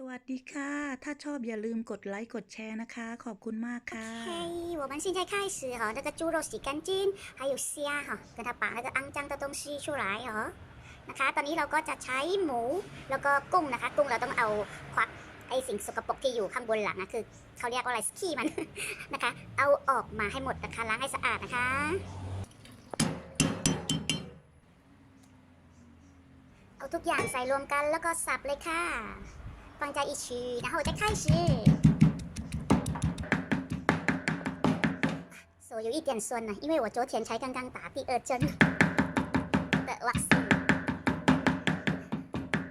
สวัสดีค่ะ ถ้าชอบอย่าลืมกดไลค์กดแชร์นะคะ ขอบคุณมากค่ะ OK，我们现在开始哈，那个猪肉洗干净，还有虾哈，跟它把那个肮脏的东西出来哦。นะคะ ตอนนี้เราก็จะใช้หมู แล้วก็กุ้งนะคะ กุ้งเราต้องเอาควักไอสิ่งสกปรกที่อยู่ข้างบนหลังนะคือเขาเรียกว่าอะไรสกี้มัน นะคะ เอาออกมาให้หมดนะคะล้างให้สะอาดนะคะ เอาทุกอย่างใส่รวมกันแล้วก็สับเลยค่ะ 放在一起，然后再开始。手有一点酸呢，因为我昨天才刚刚打第二针的วัคซีน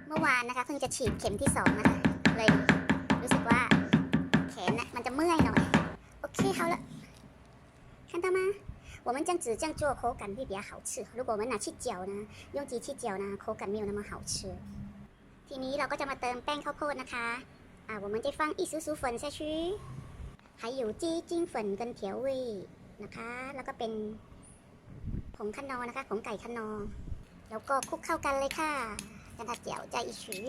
เมื่อวานนะคะเพิ่งจะฉีดเข็มที่สองนะคะเลยรู้สึกว่าแขนนะมันจะเมื่อยหน่อยโอเค好了看到吗我们这样子这样做口感会比较好吃如果我们拿去搅呢用机器搅呢口感没有那么好吃 ทีนี้เราก็จะมาเติมแป้งข้าวโพดนะคะอ่าผมมันจะฟังอิซูซูฝนซะชื่อไหอยู่จี้จิ้งฝนกันเถียววีนะคะ แล้วก็เป็นผงขนอนะคะผงไก่ขนอแล้วก็คลุกเข้ากันเลยค่ะกันทัดเจียวใจอิชื่อ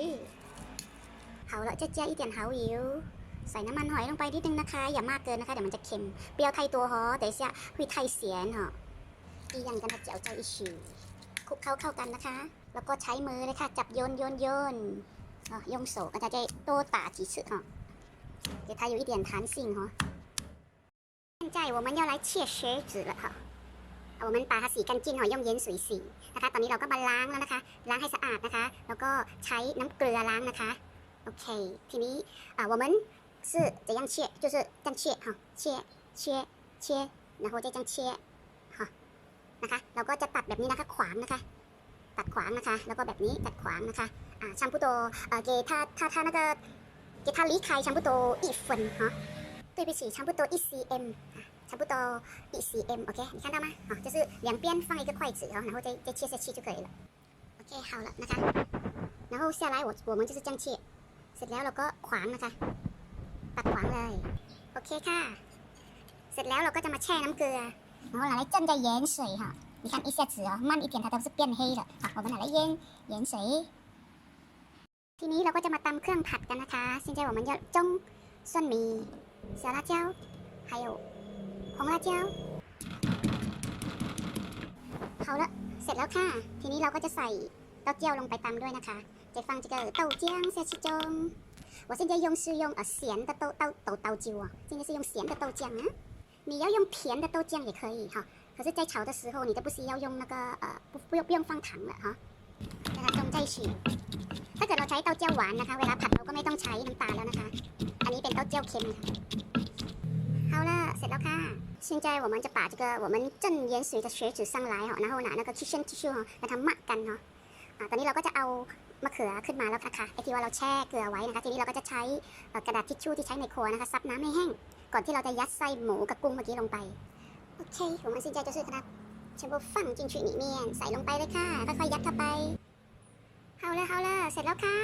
เผาแล้วจะเจียอีเตียนเผาอิวใส่น้ำมันหอยลงไปนิดนึงนะคะ อย่ามากเกินนะคะเดี๋ยวมันจะเค็ม เปรี้ยวไทยตัวฮอแต่เสียคุยไทยเสียนเหรออีอย่างกันทัดเจียวใจอิชื่อคลุกเข้าเข้ากันนะคะ แล้วก็ใช้มือเลยค่ะ จับโยนโยนโยน啊，用手跟它再多打几次哈，给它有一点弹性哈。现在我们要来切茄子了哈，我们把它洗干净哈，用盐水洗นะคะ ตอนนี้เราก็มาล้างแล้วนะคะ ล้างให้สะอาดนะคะ แล้วก็ใช้น้ำเกลือล้างนะคะ โอเค ทีนี้อ่า我们是怎样切就是这样切哈，切切切然后再这样切哈นะคะ เราก็จะตัดแบบนี้นะคะ ขวางนะคะ ตัดขวางนะคะ แล้วก็แบบนี้ตัดขวางนะคะ 啊，差不多，呃，给他他他那个，给他离开差不多一分哈，对不起，差不多一 cm，啊，差不多一 cm，OK，、你看到吗？好，就是两边放一个筷子，然后然后再再切下去就可以了。OK，好了，นะคะ然后下来我我们就是这样切，เสร็จแล้วเราก็ขวางนะคะ ตัดขวางเลย โอเคค่ะ เสร็จแล้วเราก็จะมาแช่น้ำเกลือ然后拿来蘸在盐水哈， 你看一下子哦，慢一点它都是变黑了。好，我们拿来腌盐水。ทีนี้เราก็จะมาตำเครื่องผัดกันนะคะ现在我们要中蒜米小辣椒还有红辣椒好了เสร็จแล้วค่ะ ทีนี้เราก็จะใส่เต้าเจี้ยวลงไปตำด้วยนะคะจะ放这个豆浆下去中我现在用是用呃咸的豆豆豆豆椒啊现在是用咸的豆浆啊你要用甜的豆浆也可以哈 可是在炒的时候你就不需要用那个呃不不用不用放糖了哈跟它中在一起 ถ้าเกิดเราใช้เต้าเจี้ยวหวานนะคะ เวลาผัดเราก็ไม่ต้องใช้น้ำตาลแล้วนะคะ อันนี้เป็นเต้าเจี้ยวเค็มค่ะ好了เสร็จแล้วค่ะ现在我们就把这个我们正盐水的血脂上来哈然后拿那个去线 tissue 哈มาทำหมักกันเนาะอ่าตอนนี้เราก็จะเอามะเขือขึ้นมาแล้วค่ะไอที่ว่าเราแช่เกลือไว้นะคะ ทีนี้เราก็จะใช้เอ่อกระดาษทิชชู่ที่ใช้ในครัวนะคะซับน้ำให้แห้ง ก่อนที่เราจะยัดไส้หมูกับกุ้งเมื่อกี้ลงไป โอเคผมมาซื้อยาจะซื้อครับชโบฟังจินชุยหนีเมียนใส่ลงไปเลยค่ะค่อยๆยัดเข้าไปเฮาเลยเฮาเลยเสร็จแล้วค่ะ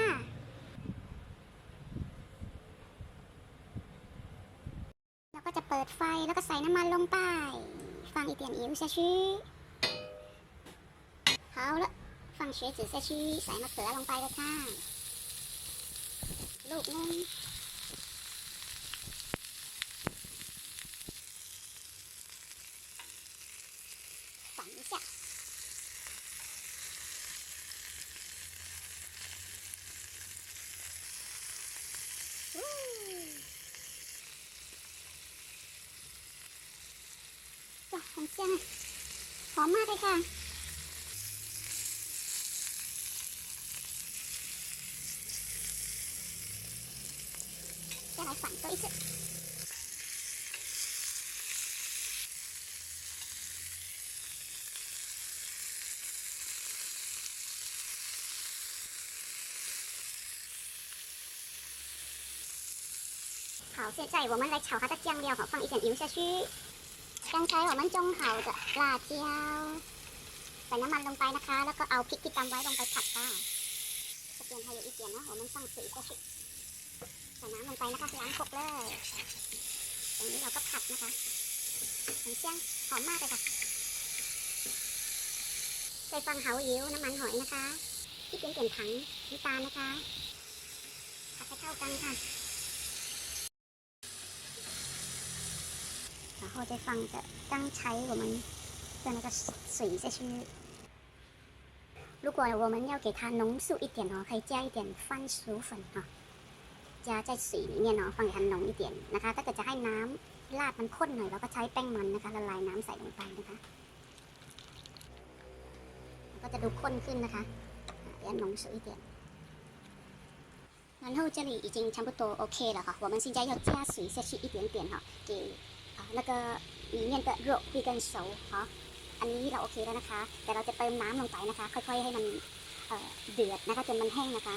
เราก็จะเปิดไฟแล้วก็ใส่น้ำมันลงไปฟังอีเตียนอิ๋วเซชีเฮฟังเชื้อจือเซชีใส่มะเขือลงไปเลยค่ะลูกนึง งอะหอมมากเลยค่ะ 再来反多一次。好，现在我们来炒它的酱料，好，放一点油下去。 กังไชของมันจงเห่าจะปลาเจียว ใส่น้ำมันลงไปนะคะ แล้วก็เอาพริกที่ตำไว้ลงไปผัดค่ะจะเปลี่ยนไทยอีเปลี่ยนนะของมันสั่งสีก็ใส่น้ำลงไปนะคะล้างคกเลยตรงนี้เราก็ผัดนะคะหอมเชียงหอมมากเลยค่ะใส่ฟังเหาเอิ๋วน้ำมันหอยนะคะที่เปลี่ยนเปลี่ยนถังน้ำตาลนะคะผัดให้เข้ากันค่ะ 然后再放个刚才我们的那个水下去。如果我们要给它浓缩一点哦，可以加一点番薯粉哈、加在水里面เนาะฟังให้มัน浓一点นะคะ ถ้าเกิดจะให้น้ำราดมันข้นหน่อยเราก็ใช้แป้งมันนะคะละลายน้ำใส่ลงไปนะคะมันก็จะดูข้นขึ้นนะคะอ่า要浓缩一点然后这里已经差不多 OK 了哈，我们现在要加水下去一点点哈，给 แล้วก็มีเงี้ยนก็โรคพีกันเสาฮะอันนี้เราโอเคแล้วนะคะ แต่เราจะเติมน้ำลงไปนะคะ ค่อยๆให้มันเดือดนะคะจนมันแห้งนะคะ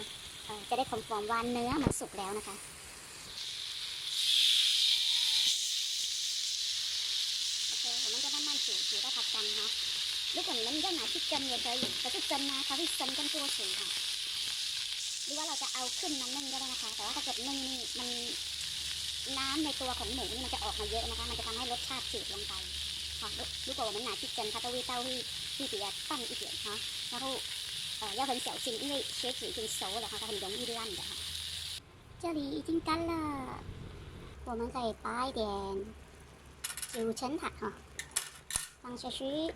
จะได้คอมฟอมว่าเนื้อมันสุกแล้วนะคะโอเคมันนั้นก็เหมายที่จันเยเลยเราจะจันนะคะที่จันกันตัวสูงค่ะหรือว่าเราจะเอาขึ้นมันนึ่งก็ได้นะคะ แต่ว่าถ้าเกิดนึ่งมัน น้ำในตัวของหมูนี่มันจะออกมาเยอะนะคะ มันจะทำให้รสชาติจืดลงไป好，如如果我们拿去蒸，它的味道会会比较淡一点哈。然后呃要很小心，因为茄子已经熟了哈，它很容易烂的哈。这里已经干了，我们可以拔一点九层塔哈，放下去，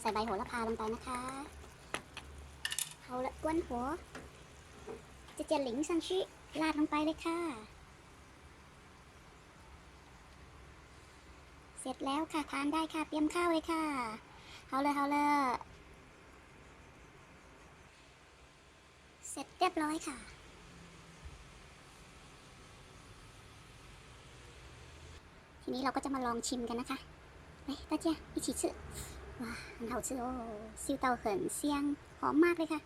ใส่ใบโหระพาลงไปนะคะเอาละกวนหัว จะจะหลิงซันชิราดลงไปเลยค่ะ เสร็จแล้วค่ะทานได้ค่ะ เตรียมข้าวเลยค่ะ เอาเลยเอาเลยเสร็จเรียบร้อยค่ะ ทีนี้เราก็จะมาลองชิมกันนะคะไป大家一起吃ว้า很好吃哦ซิวเตา很香หอมมากเลยค่ะ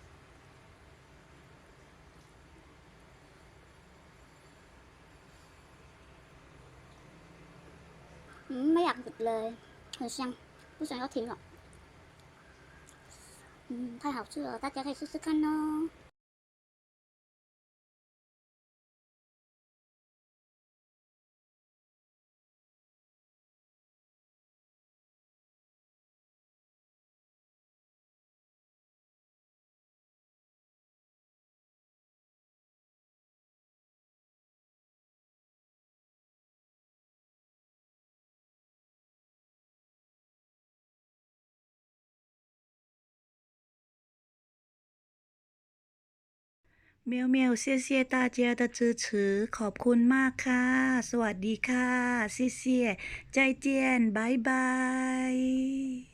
ไม่อยากหยุดเลย很香不想要停了嗯太好吃了大家可以试试看哦 เมียวเมียวเซียเซียตาเจียตาจือชือขอบคุณมากค่ะ สวัสดีค่ะเซียเซียใจเจียนบายบาย